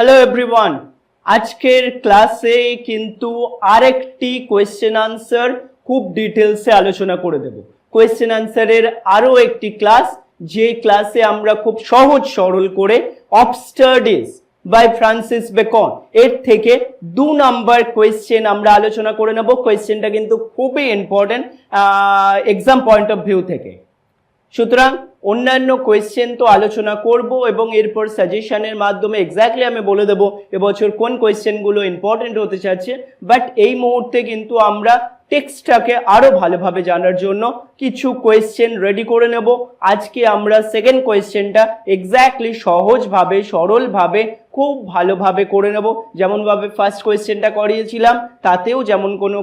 Hello everyone আজকের ক্লাসে কিন্তু আরেকটি কোয়েশ্চেন আনসার খুব ডিটেলসে আলোচনা করে দেব। কোয়েশ্চেন আনসারের আরও একটি ক্লাস যে ক্লাসে আমরা খুব সহজ সরল করে অবস্টাডিজ বাই ফ্রান্সিস বেকন এর থেকে দু নাম্বার কোয়েশ্চেন আমরা আলোচনা করে নেব। কোয়েশ্চেনটা কিন্তু খুবই important exam point of view থেকে। সুতরাং অন্যান্য কোয়েশ্চেন তো আলোচনা করব এবং এরপর সাজেশনের মাধ্যমে এক্স্যাক্টলি আমি বলে দেবো এবছর কোন কোয়েশ্চেনগুলো ইম্পর্টেন্ট হতে চাচ্ছে বাট এই মুহূর্তে কিন্তু আমরা টেক্সটটাকে আরও ভালোভাবে জানার জন্য কিছু কোয়েশ্চেন রেডি করে নেব। আজকে আমরা সেকেন্ড কোয়েশ্চেনটা এক্স্যাক্টলি সহজভাবে, সরলভাবে খুব ভালোভাবে করে নেব। যেমনভাবে ফার্স্ট কোয়েশ্চেনটা করিয়েছিলাম, তাতেও যেমন কোনো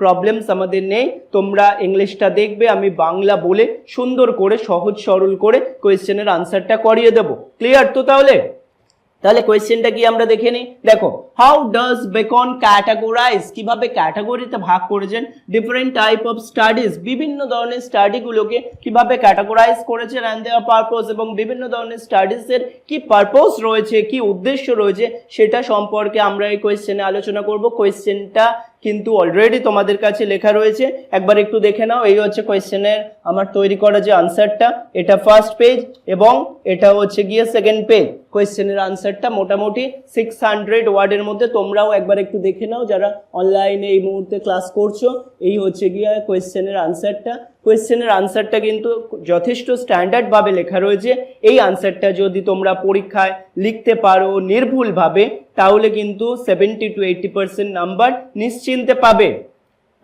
প্রবলেমস আমাদের নেই। তোমরা ইংলিশটা দেখবে, আমি বাংলা বলে সুন্দর করে, সহজ সরল করে কোয়েশ্চেনের আনসারটা করিয়ে দেব। ক্লিয়ার তো তাহলে? তাহলে কোয়েশ্চেনটা কি আমরা দেখে নিই? দেখো হাউ ডাজ বেকন ক্যাটাগোরাইজ কীভাবে ক্যাটাগরিতে ভাগ করেছেন? ডিফারেন্ট টাইপ অফ স্টাডিজ বিভিন্ন ধরনের স্টাডিগুলোকে কীভাবে ক্যাটাগোরাইজ করেছেন অ্যান্ড দেওয়ার পারপোজ এবং বিভিন্ন ধরনের স্টাডিজের কি পারপোজ রয়েছে, কি উদ্দেশ্য রয়েছে, সেটা সম্পর্কে আমরা এই কোয়েশ্চেনে আলোচনা করব। কোয়েশ্চেনটা কিন্তু অলরেডি তোমাদের কাছে লেখা রয়েছে। একবার একটু দেখে নাও, এই হচ্ছে কোয়েশ্চেনের আমার তৈরি করা যে আনসারটা এটা ফার্স্ট পেজ এবং এটা হচ্ছে গিয়ে সেকেন্ড পেজ কোয়েশ্চেনের আনসারটা মোটামুটি সিক্স হান্ড্রেড ওয়ার্ডের মধ্যে তোমরাও একবার একটু দেখে নাও, যারা অনলাইনে এই মুহূর্তে ক্লাস করছ, এই হচ্ছে গিয়ে কোয়েশ্চেনের আনসারটা কোয়েশ্চেনের আনসারটা কিন্তু যথেষ্ট স্ট্যান্ডার্ডভাবে লেখা রয়েছে। এই আনসারটা যদি তোমরা পরীক্ষায় লিখতে পারো নির্ভুলভাবে, তাহলে কিন্তু seventy two eighty percent number নিশ্চিন্তে পাবে।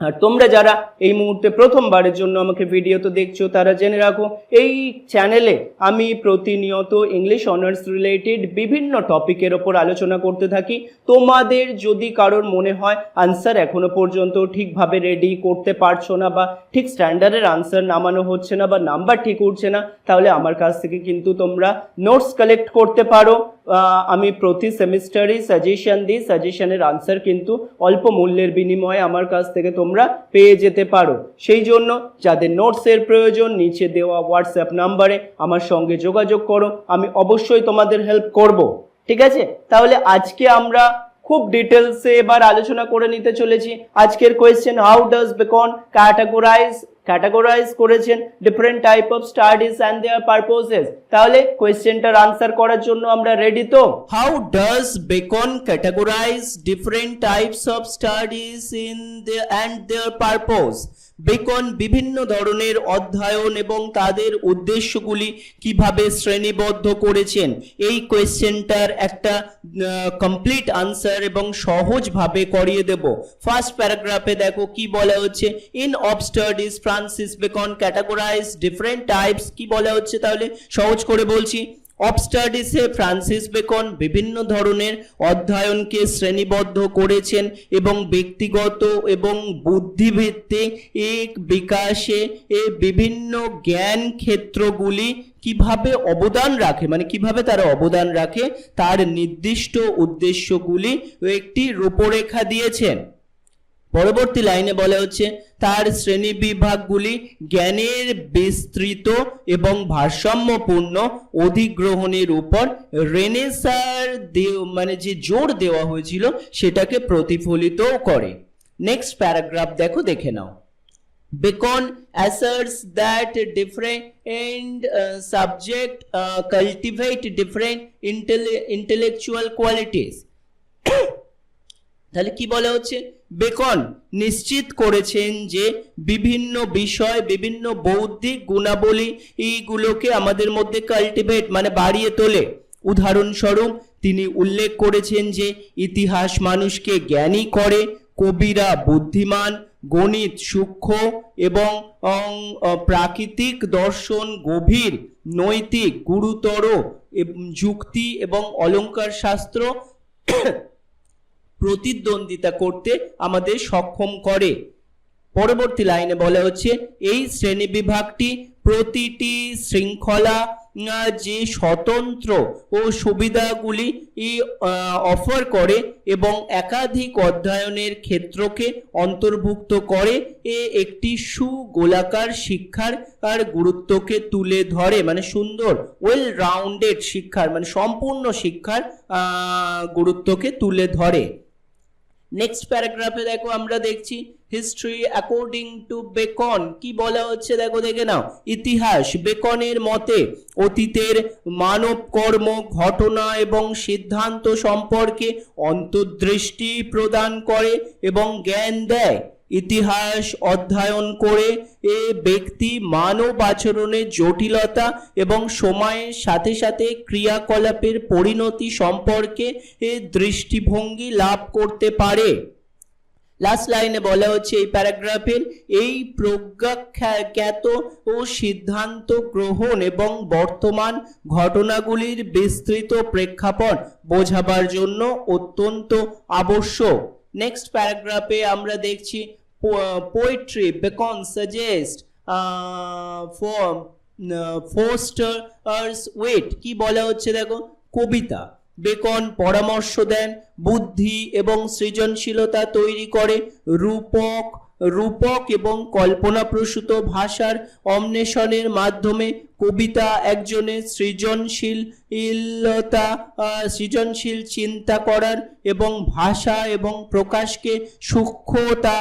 আর তোমরা যারা এই মুহূর্তে প্রথমবারের জন্য আমাকে ভিডিও তো দেখছ, তারা জেনে রাখো, এই চ্যানেলে আমি প্রতিনিয়ত ইংলিশ অনার্স রিলেটেড বিভিন্ন টপিকের ওপর আলোচনা করতে থাকি। তোমাদের যদি কারোর মনে হয় আনসার এখনও পর্যন্ত ঠিকভাবে রেডি করতে পারছ না বা ঠিক স্ট্যান্ডার্ডের আনসার নামানো হচ্ছে না বা নাম্বার ঠিক উঠছে না, তাহলে আমার কাছ থেকে কিন্তু তোমরা নোটস কালেক্ট করতে পারো। আমি প্রতি সেমিস্টারই সাজেশন দিই। সাজেশনের আনসার কিন্তু অল্প মূল্যের বিনিময়ে আমার কাছ থেকে তোমরা পেয়ে যেতে পারো। সেই জন্য যাদের নোটসের প্রয়োজন, নিচে দেওয়া হোয়াটসঅ্যাপ নাম্বারে আমার সঙ্গে যোগাযোগ করো। আমি অবশ্যই তোমাদের হেল্প করব। ঠিক আছে? তাহলে আজকে আমরা খুব ডিটেলসে এবার আলোচনা করে নিতে চলেছি। আজকের question how does Bacon categorise categorise করেছেন different type of studies and their purposes তাহলে কোয়েশ্চেনটার আনসার করার জন্য আমরা রেডি তো? How does Bacon categorise different types of studies in and their purpose Bacon বিভিন্ন ধরনের অধ্যয়ন এবং তাদের উদ্দেশ্যগুলি কীভাবে শ্রেণীবদ্ধ করেছেন? এই কোয়েশ্চেনটার একটা কমপ্লিট আনসার এবং সহজভাবে করিয়ে দেব। ফার্স্ট প্যারাগ্রাফে দেখো কি বলা হচ্ছে। In of studies Francis Bacon categorise different types কি বলা হচ্ছে তাহলে? সহজ করে বলছি। অফ স্টাডিজে ফ্রান্সিস বেকন বিভিন্ন ধরনের অধ্যয়নকে শ্রেণীবদ্ধ করেছেন এবং ব্যক্তিগত এবং বুদ্ধিভিত্তিক এক বিকাশে এ বিভিন্ন জ্ঞান ক্ষেত্রগুলি কীভাবে অবদান রাখে মানে কীভাবে তারা অবদান রাখে, তার নির্দিষ্ট উদ্দেশ্যগুলি একটি রূপরেখা দিয়েছেন। পরবর্তী লাইনে বলা হচ্ছে তার শ্রেণি বিভাগগুলি জ্ঞানের বিস্তৃত এবং ভারসাম্যপূর্ণ অধিগ্রহণের উপর রেনেসার মানে যে জোর দেওয়া হয়েছিল সেটাকে প্রতিফলিত করে। নেক্সট প্যারাগ্রাফ দেখো দেখে নাও। Bacon asserts that different uh, subject uh, cultivate different intelli- intellectual qualities. তাহলে কি বলা হচ্ছে? বেকন নিশ্চিত করেছেন যে বিভিন্ন বিষয়, বিভিন্ন বৌদ্ধিক গুণাবলী এইগুলোকে আমাদের মধ্যে কাল্টিভেট মানে বাড়িয়ে তোলে। উদাহরণস্বরূপ, তিনি উল্লেখ করেছেন যে ইতিহাস মানুষকে জ্ঞানী করে, কবিরা বুদ্ধিমান, গণিত সূক্ষ্ম এবং প্রাকৃতিক দর্শন গভীর, নৈতিক, গুরুতর যুক্তি এবং অলংকার শাস্ত্র প্রতিদ্বন্দ্বিতা করতে আমাদের সক্ষম করে। পরবর্তী লাইনে বলা হচ্ছে, এই শ্রেণি বিভাগটি প্রতিটি শৃঙ্খলা যে স্বতন্ত্র ও সুবিধাগুলি অফার করে এবং একাধিক অধ্যয়নের ক্ষেত্রকে অন্তর্ভুক্ত করে, এ একটি সুগোলাকার শিক্ষার, আর গুরুত্বকে তুলে ধরে মানে সুন্দর ওয়েল রাউন্ডেড শিক্ষার মানে সম্পূর্ণ শিক্ষার গুরুত্বকে তুলে ধরে। নেক্সট প্যারাগ্রাফে দেখো আমরা দেখছি হিস্ট্রি অ্যাকর্ডিং টু বেকন কি বলা হচ্ছে দেখো দেখে নাও, ইতিহাস বেকনের মতে অতীতের মানব কর্ম, ঘটনা এবং সিদ্ধান্ত সম্পর্কে অন্তর্দৃষ্টি প্রদান করে এবং জ্ঞান দেয়। ইতিহাস অধ্যয়ন করে এ ব্যক্তি মানব আচরণের জটিলতা এবং সময়ের সাথে সাথে ক্রিয়াকলাপের পরিণতি সম্পর্কে এ দৃষ্টিভঙ্গি লাভ করতে পারে। লাস্ট লাইনে বলা হচ্ছে এই প্যারাগ্রাফের, এই প্রজ্ঞাখ্যাত ও সিদ্ধান্ত গ্রহণ এবং বর্তমান ঘটনাগুলির বিস্তৃত প্রেক্ষাপট বোঝাবার জন্য অত্যন্ত আবশ্যক। নেক্সট প্যারাগ্রাফে আমরা দেখছি poetry Bacon suggest uh, fosters wit কি বলা হচ্ছে দেখো? কবিতা। বেকন পরামর্শ দেন বুদ্ধি এবং সৃজনশীলতা তৈরি করে রূপক রূপক এবং কল্পনাপ্রসূত ভাষার অন্বেষণের মাধ্যমে কবিতা একজনের সৃজনশীলতা আহ, সৃজনশীল চিন্তা করার এবং ভাষা এবং প্রকাশকে সূক্ষ্মতা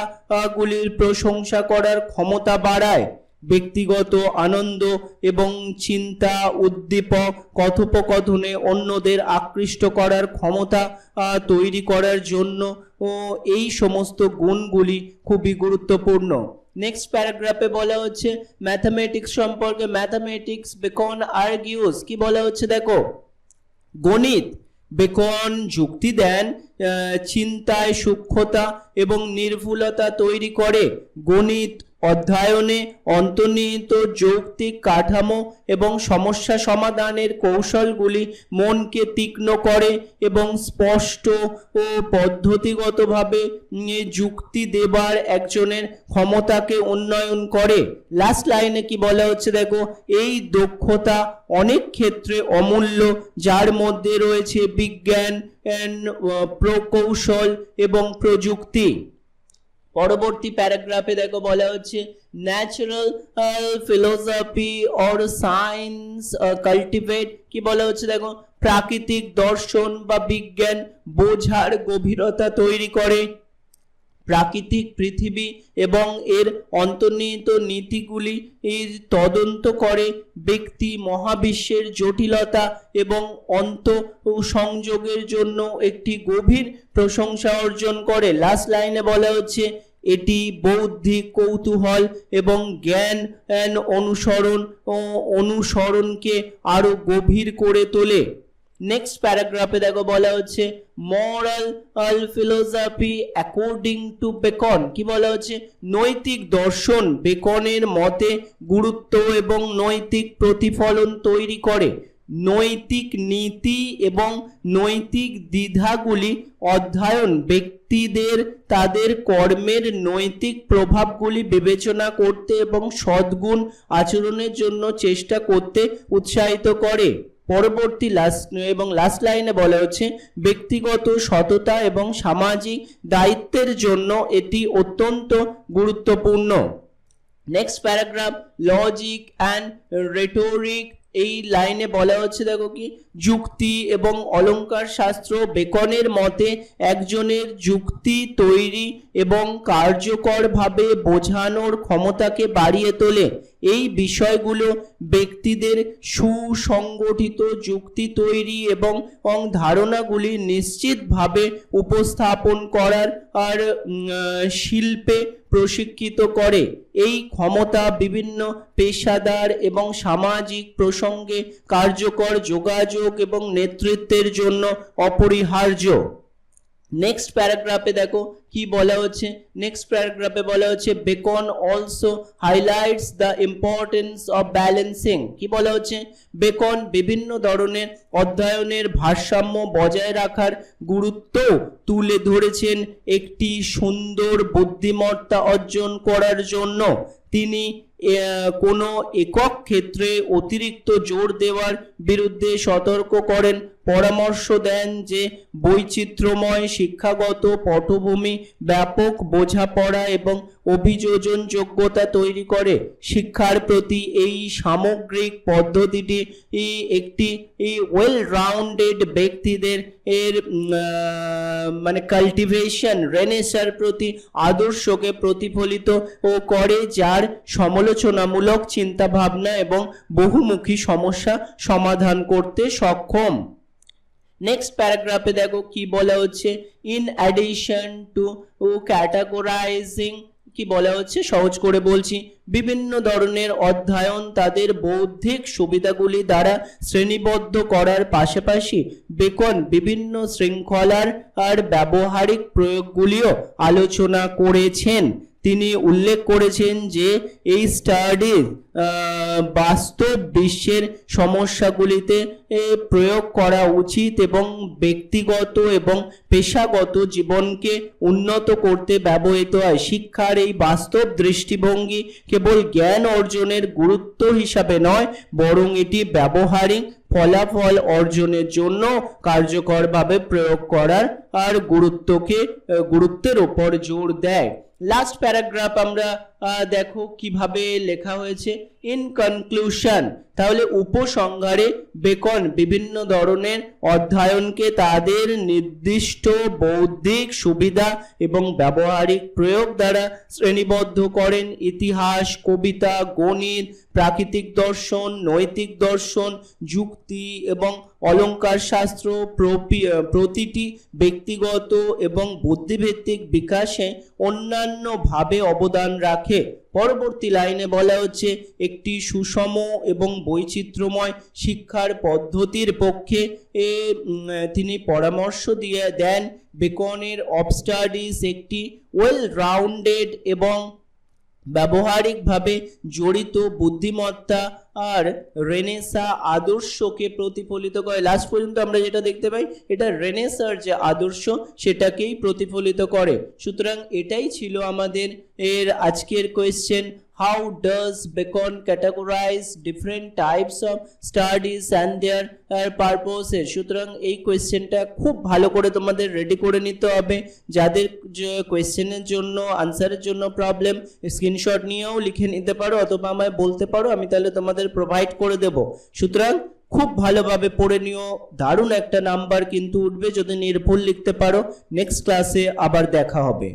গুলির প্রশংসা করার ক্ষমতা বাড়ায়। ব্যক্তিগত আনন্দ এবং চিন্তা উদ্দীপক কথোপকথনে অন্যদের আকৃষ্ট করার ক্ষমতা তৈরি করার জন্য ও এই সমস্ত গুণগুলি খুবই গুরুত্বপূর্ণ। নেক্সট প্যারাগ্রাফে বলা হচ্ছে ম্যাথামেটিক্স সম্পর্কে ম্যাথামেটিক্স বেকন আর্গিউস কি বলা হচ্ছে দেখো? গণিত বেকন যুক্তি দেন চিন্তায় সূক্ষ্মতা এবং নির্ভুলতা তৈরি করে। গণিত অধ্যয়নে অন্তর্নিহিত যৌক্তিক কাঠামো এবং সমস্যা সমাধানের কৌশলগুলি মনকে তীক্ষ্ণ করে এবং স্পষ্ট ও পদ্ধতিগতভাবে যুক্তি দেবার একজনের ক্ষমতাকে উন্নয়ন করে। লাস্ট লাইনে কি বলা হচ্ছে দেখো? এই দক্ষতা অনেক ক্ষেত্রে অমূল্য, যার মধ্যে রয়েছে বিজ্ঞান প্রকৌশল এবং প্রযুক্তি। পরবর্তী প্যারাগ্রাফে দেখো বলা হচ্ছে natural philosophy or science cultivate কি বলা হচ্ছে দেখো? প্রাকৃতিক দর্শন বা বিজ্ঞান বোঝার গভীরতা তৈরি করে। প্রাকৃতিক পৃথিবী এবং এর অন্তর্নিহিত নীতিগুলি তদন্ত করে ব্যক্তি মহাবিশ্বের জটিলতা এবং অন্ত সংযোগের জন্য একটি গভীর প্রশংসা অর্জন করে। লাস্ট লাইনে বলা হচ্ছে, এটি বৌদ্ধিক কৌতূহল এবং জ্ঞান অনুসরণ অনুসরণকে আরও গভীর করে তোলে। নেক্সট প্যারাগ্রাফে দেখো বলা হচ্ছে moral philosophy according to Bacon কি বলা হচ্ছে? নৈতিক দর্শন বেকনের মতে গুরুত্ব এবং নৈতিক প্রতিফলন তৈরি করে। নৈতিক নীতি এবং নৈতিক দ্বিধাগুলি অধ্যয়ন ব্যক্তিদের তাদের কর্মের নৈতিক প্রভাবগুলি বিবেচনা করতে এবং সদ্গুণ আচরণের জন্য চেষ্টা করতে উৎসাহিত করে। পরবর্তী লাস্ট এবং লাস্ট লাইনে বলা হচ্ছে, ব্যক্তিগত সততা এবং সামাজিক দায়িত্বের জন্য এটি অত্যন্ত গুরুত্বপূর্ণ। Next paragraph logic and rhetoric এই লাইনে বলা হচ্ছে, দেখো কি, যুক্তি এবং অলঙ্কার শাস্ত্র বেকনের মতে একজনের যুক্তি তৈরি এবং কার্যকরভাবে বোঝানোর ক্ষমতাকে বাড়িয়ে তোলে। এই বিষয়গুলো ব্যক্তিদের সুসংগঠিত যুক্তি তৈরি এবং ধারণাগুলি নিশ্চিতভাবে উপস্থাপন করার আর শিল্পে প্রশিক্ষিত করে। এই ক্ষমতা বিভিন্ন পেশাদার এবং সামাজিক প্রসঙ্গে কার্যকর যোগাযোগ এবং নেতৃত্বের জন্য অপরিহার্য। নেক্সট প্যারাগ্রাফে দেখো কি বলা হচ্ছে? নেক্সট প্যারাগ্রাফে বলা হচ্ছে Bacon also highlights the importance of balancing কি বলা হচ্ছে? বেকন বিভিন্ন ধরনের অধ্যয়নের ভারসাম্য বজায় রাখার গুরুত্ব তুলে ধরেছেন একটি সুন্দর বুদ্ধিমত্তা অর্জন করার জন্য। তিনি কোনো একক ক্ষেত্রে অতিরিক্ত জোর দেওয়ার বিরুদ্ধে সতর্ক করেন। পরামর্শ দেন যে বৈচিত্র্যময় শিক্ষাগত পটভূমি, ব্যাপক বোঝাপড়া এবং অভিযোজন যোগ্যতা তৈরি করে। শিক্ষার প্রতি এই সামগ্রিক পদ্ধতিটি একটি ওয়েল রাউন্ডেড ব্যক্তিদের এর মানে কাল্টিভেশন রেনেসার প্রতি আদর্শকে প্রতিফলিত ও করে, যার সমালোচনামূলক চিন্তা ভাবনা এবং বহুমুখী সমস্যা সমাধান করতে সক্ষম। নেক্সট প্যারাগ্রাফে দেখো কি বলা হচ্ছে। ইন অ্যাডিশন টু ক্যাটাগোরাইজিং কি বলা হচ্ছে? সহজ করে বলছি। বিভিন্ন ধরনের অধ্যয়ন তাদের বৌদ্ধিক সুবিধাগুলি দ্বারা শ্রেণীবদ্ধ করার পাশাপাশি বেকন বিভিন্ন শৃঙ্খলার আর ব্যবহারিক প্রয়োগগুলিও আলোচনা করেছেন। তিনি উল্লেখ করেছেন যে এই স্টাডির বাস্তব বিশ্বের সমস্যাগুলিতে প্রয়োগ করা উচিত এবং ব্যক্তিগত এবং পেশাগত জীবনকে উন্নত করতে ব্যবহৃত হয়। শিক্ষার এই বাস্তব দৃষ্টিভঙ্গি কেবল জ্ঞান অর্জনের গুরুত্ব হিসাবে নয়, বরং এটি ব্যবহারিক ফলাফল অর্জনের জন্য কার্যকরভাবে প্রয়োগ করার আর গুরুত্বকে গুরুত্বের ওপর জোর দেয়। লাস্ট প্যারাগ্রাফ আমরা দেখো কীভাবে লেখা হয়েছে। ইন কনক্লুশন তাহলে উপসংহারে বেকন বিভিন্ন ধরনের অধ্যয়নকে তাদের নির্দিষ্ট বৌদ্ধিক সুবিধা এবং ব্যবহারিক প্রয়োগ দ্বারা শ্রেণীবদ্ধ করেন। ইতিহাস, কবিতা, গণিত, প্রাকৃতিক দর্শন, নৈতিক দর্শন, যুক্তি এবং অলংকার শাস্ত্র প্রতিটি ব্যক্তিগত এবং বুদ্ধিভিত্তিক বিকাশে অন্যান্যভাবে অবদান রাখে। পরবর্তী লাইনে বলা হচ্ছে একটি সুষম এবং বৈচিত্র্যময় শিক্ষার পদ্ধতির পক্ষে এ, তিনি পরামর্শ দিয়ে দেন বেকনের অফ স্টাডিজ একটি ওয়েল রাউন্ডেড এবং ব্যবহারিকভাবে জড়িত বুদ্ধিমত্তা আর রেনেসা আদর্শকে প্রতিফলিত করে। লাস্ট পর্যন্ত আমরা যেটা দেখতে পাই, এটা রেনেসার যে আদর্শ, সেটাকেই প্রতিফলিত করে। সুতরাং এটাই ছিল আমাদের এর আজকের question how does Bacon categorise different types of studies and their purposes সুতরাং এই কোয়েশ্চেনটা খুব ভালো করে তোমাদের রেডি করে নিতে হবে। যাদের কোয়েশ্চেনের জন্য আনসারের জন্য প্রবলেম স্ক্রিনশট নিয়েও লিখে নিতে পারো অথবা আমায় বলতে পারো, আমি তাহলে তোমাদের প্রোভাইড করে দেব। সুতরাং খুব ভালোভাবে পড়ে নিও। দারুণ একটা নাম্বার কিন্তু উঠবে যদি নির্ভুল লিখতে পারো। নেক্সট ক্লাসে আবার দেখা হবে।